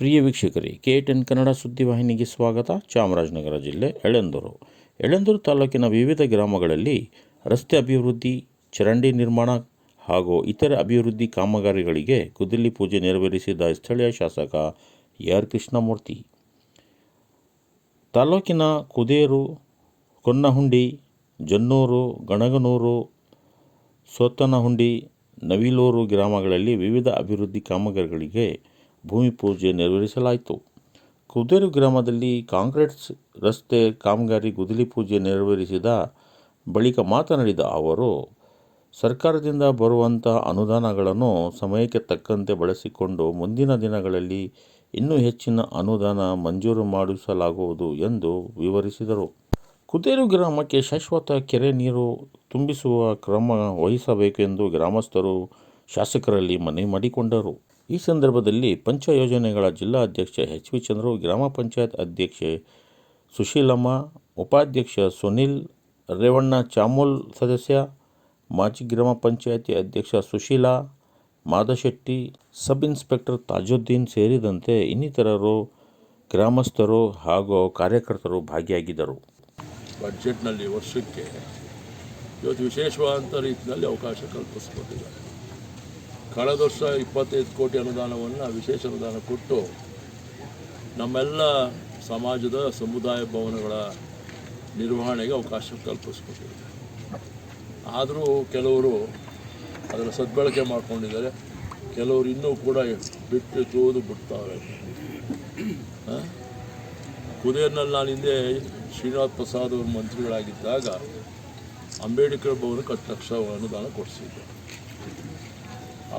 ಪ್ರಿಯ ವೀಕ್ಷಕರೇ, K ten Kannada ಸುದ್ದಿವಾಹಿನಿಗೆ ಸ್ವಾಗತ. ಚಾಮರಾಜನಗರ ಜಿಲ್ಲೆ ಎಳೆಂದೂರು. ಎಳೆಂದೂರು ತಾಲೂಕಿನ ವಿವಿಧ ಗ್ರಾಮಗಳಲ್ಲಿ ರಸ್ತೆ ಅಭಿವೃದ್ಧಿ, ಚರಂಡಿ ನಿರ್ಮಾಣ ಹಾಗೂ ಇತರ ಅಭಿವೃದ್ಧಿ ಕಾಮಗಾರಿಗಳಿಗೆ ಕುದಿಲಿ ಪೂಜೆ ನೆರವೇರಿಸಿದ ಸ್ಥಳೀಯ ಶಾಸಕ ಆರ್ ಕೃಷ್ಣಮೂರ್ತಿ. ತಾಲೂಕಿನ ಕುದೇರು, ಕೊನ್ನಹುಂಡಿ, ಜನ್ನೂರು, ಗಣಗನೂರು, ಸೋತನಹುಂಡಿ, ನವಿಲೂರು ಗ್ರಾಮಗಳಲ್ಲಿ ವಿವಿಧ ಅಭಿವೃದ್ಧಿ ಕಾಮಗಾರಿಗಳಿಗೆ ಭೂಮಿ ಪೂಜೆ ನೆರವೇರಿಸಲಾಯಿತು. ಕುದೇರು ಗ್ರಾಮದಲ್ಲಿ ಕಾಂಕ್ರೀಟ್ ರಸ್ತೆ ಕಾಮಗಾರಿ ಗುದ್ದಲಿ ಪೂಜೆ ನೆರವೇರಿಸಿದ ಬಳಿಕ ಮಾತನಾಡಿದ ಅವರು, ಸರ್ಕಾರದಿಂದ ಬರುವಂಥ ಅನುದಾನಗಳನ್ನು ಸಮಯಕ್ಕೆ ತಕ್ಕಂತೆ ಬಳಸಿಕೊಂಡು ಮುಂದಿನ ದಿನಗಳಲ್ಲಿ ಇನ್ನೂ ಹೆಚ್ಚಿನ ಅನುದಾನ ಮಂಜೂರು ಮಾಡಿಸಲಾಗುವುದು ಎಂದು ವಿವರಿಸಿದರು. ಕುದೇರು ಗ್ರಾಮಕ್ಕೆ ಶಾಶ್ವತ ಕೆರೆ ನೀರು ತುಂಬಿಸುವ ಕ್ರಮ ವಹಿಸಬೇಕೆಂದು ಗ್ರಾಮಸ್ಥರು ಶಾಸಕರಲ್ಲಿ ಮನವಿ ಮಾಡಿಕೊಂಡರು. ಈ ಸಂದರ್ಭದಲ್ಲಿ ಪಂಚ ಯೋಜನೆಗಳ ಜಿಲ್ಲಾ ಅಧ್ಯಕ್ಷ ಎಚ್ ವಿ ಚಂದ್ರು, ಗ್ರಾಮ ಪಂಚಾಯತ್ ಅಧ್ಯಕ್ಷೆ ಸುಶೀಲಮ್ಮ, ಉಪಾಧ್ಯಕ್ಷ ಸುನಿಲ್, ರೇವಣ್ಣ ಚಾಮೂಲ್ ಸದಸ್ಯ, ಮಾಜಿ ಗ್ರಾಮ ಪಂಚಾಯತಿ ಅಧ್ಯಕ್ಷ ಸುಶೀಲಾ, ಮಾದಶೆಟ್ಟಿ, ಸಬ್ ಇನ್ಸ್ಪೆಕ್ಟರ್ ತಾಜುದ್ದೀನ್ ಸೇರಿದಂತೆ ಇನ್ನಿತರರು ಗ್ರಾಮಸ್ಥರು ಹಾಗೂ ಕಾರ್ಯಕರ್ತರು ಭಾಗಿಯಾಗಿದ್ದರು. ಬಜೆಟ್ನಲ್ಲಿ ವರ್ಷಕ್ಕೆ ಇವತ್ತು ವಿಶೇಷವಾದಂಥ ರೀತಿಯಲ್ಲಿ ಅವಕಾಶ ಕಲ್ಪಿಸ್ಕೊಟ್ಟಿದ್ದಾರೆ ಕಳೆದ ವರ್ಷ ಇಪ್ಪತ್ತೈದು ಕೋಟಿ ಅನುದಾನವನ್ನು ವಿಶೇಷ ಅನುದಾನ ಕೊಟ್ಟು ನಮ್ಮೆಲ್ಲ ಸಮಾಜದ ಸಮುದಾಯ ಭವನಗಳ ನಿರ್ವಹಣೆಗೆ ಅವಕಾಶ ಕಲ್ಪಿಸ್ಕೊಟ್ಟಿದ್ದಾರೆ. ಆದರೂ ಕೆಲವರು ಅದರ ಸದ್ಬಳಕೆ ಮಾಡ್ಕೊಂಡಿದ್ದಾರೆ. ಕೆಲವರು ಇನ್ನೂ ಕೂಡ ಬಿಟ್ಟು ತೋದು ಬಿಡ್ತಾವೆ? ಕುದೇರ್ನಲ್ಲಿ ನಾನು ಹಿಂದೆ ಶ್ರೀನಾಥ್ ಪ್ರಸಾದ್ ಅವರು ಮಂತ್ರಿಗಳಾಗಿದ್ದಾಗ ಅಂಬೇಡ್ಕರ್ ಭವನಕ್ಕೆ ಹತ್ತು ಲಕ್ಷ ಅನುದಾನ ಕೊಡಿಸಿದ್ದೆ.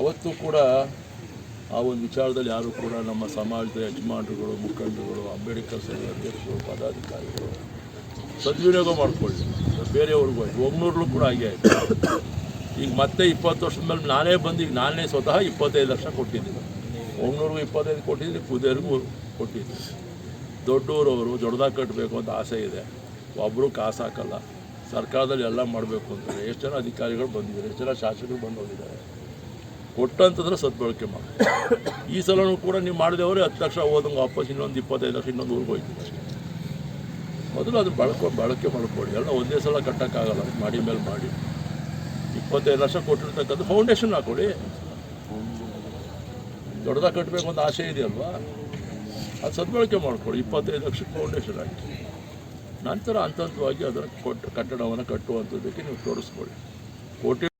ಅವತ್ತು ಕೂಡ ಆ ಒಂದು ವಿಚಾರದಲ್ಲಿ ಯಾರು ಕೂಡ ನಮ್ಮ ಸಮಾಜದ ಯಜಮಾನರುಗಳು, ಮುಖಂಡರುಗಳು, ಅಂಬೇಡ್ಕರ್ ಸಂಘದ ಅಧ್ಯಕ್ಷರು, ಪದಾಧಿಕಾರಿಗಳು ಸದ್ವಿನಿಯೋಗ ಮಾಡಿಕೊಳ್ಳಿ. ಬೇರೆಯವ್ರಿಗೂ ಆಯಿತು. ಒಗ್ನೂರ್ಲು ಕೂಡ ಹಾಗೆ ಆಯಿತು. ಈಗ ಮತ್ತೆ ಇಪ್ಪತ್ತು ವರ್ಷದ ಮೇಲೆ ನಾನೇ ಬಂದು ಈಗ ನಾನೇ ಸ್ವತಃ ಇಪ್ಪತ್ತೈದು ಲಕ್ಷ ಕೊಟ್ಟಿದ್ದೀನಿ. ಒಗ್ನೂರಿಗೂ ಇಪ್ಪತ್ತೈದು ಕೊಟ್ಟಿದ್ದೀನಿ ಕುದೇರಿಗೂ ಕೊಟ್ಟಿದ್ದೀನಿ. ದೊಡ್ಡೂರವರು ದೊಡ್ಡದಾಗಿ ಕಟ್ಟಬೇಕು ಅಂತ ಆಸೆ ಇದೆ. ಒಬ್ಬರು ಕಾಸು ಹಾಕಲ್ಲ. ಸರ್ಕಾರದಲ್ಲಿ ಎಲ್ಲ ಮಾಡಬೇಕು ಅಂತಾರೆ ಎಷ್ಟು ಜನ ಅಧಿಕಾರಿಗಳು ಬಂದಿದ್ದಾರೆ, ಎಷ್ಟು ಜನ ಶಾಸಕರು ಬಂದು ಹೋಗಿದ್ದಾರೆ ಕೊಟ್ಟಂತಂದ್ರೆ ಸದ್ಬಳಕೆ ಮಾಡಿ. ಈ ಸಲನೂ ಕೂಡ ನೀವು ಮಾಡಿದವರು ಹತ್ತು ಲಕ್ಷ ಹೋದಂಗೆ ವಾಪಸ್ ಇನ್ನೊಂದು ಇಪ್ಪತ್ತೈದು ಲಕ್ಷ ಇನ್ನೊಂದು ಊರಿಗೆ ಹೋಯ್ತು. ಮೊದಲು ಅದು ಬಳಕೆ ಬಳಕೆ ಮಾಡ್ಕೊಡಿ ಎಲ್ಲ ಒಂದೇ ಸಲ ಕಟ್ಟೋಕ್ಕಾಗಲ್ಲ. ಮಾಡಿ ಮೇಲೆ ಮಾಡಿ. ಇಪ್ಪತ್ತೈದು ಲಕ್ಷ ಕೊಟ್ಟಿರ್ತಕ್ಕಂಥ ಫೌಂಡೇಶನ್ ಹಾಕೊಳ್ಳಿ. ದೊಡ್ಡದಾಗ ಕಟ್ಟಬೇಕು ಅಂತ ಆಸೆ ಇದೆಯಲ್ವಾ? ಅದು ಸದ್ಬಳಕೆ ಮಾಡ್ಕೊಳ್ಳಿ. ಇಪ್ಪತ್ತೈದು ಲಕ್ಷಕ್ಕೆ ಫೌಂಡೇಶನ್ ಹಾಕಿ. ನಂತರ ಹಂತ ಹಂತವಾಗಿ ಅದರ ಕೊಟ್ಟು ಕಟ್ಟಡವನ್ನು ಕಟ್ಟುವಂಥದ್ದಕ್ಕೆ ನೀವು ತೋರಿಸ್ಕೊಳ್ಳಿ. ಕೋಟಿ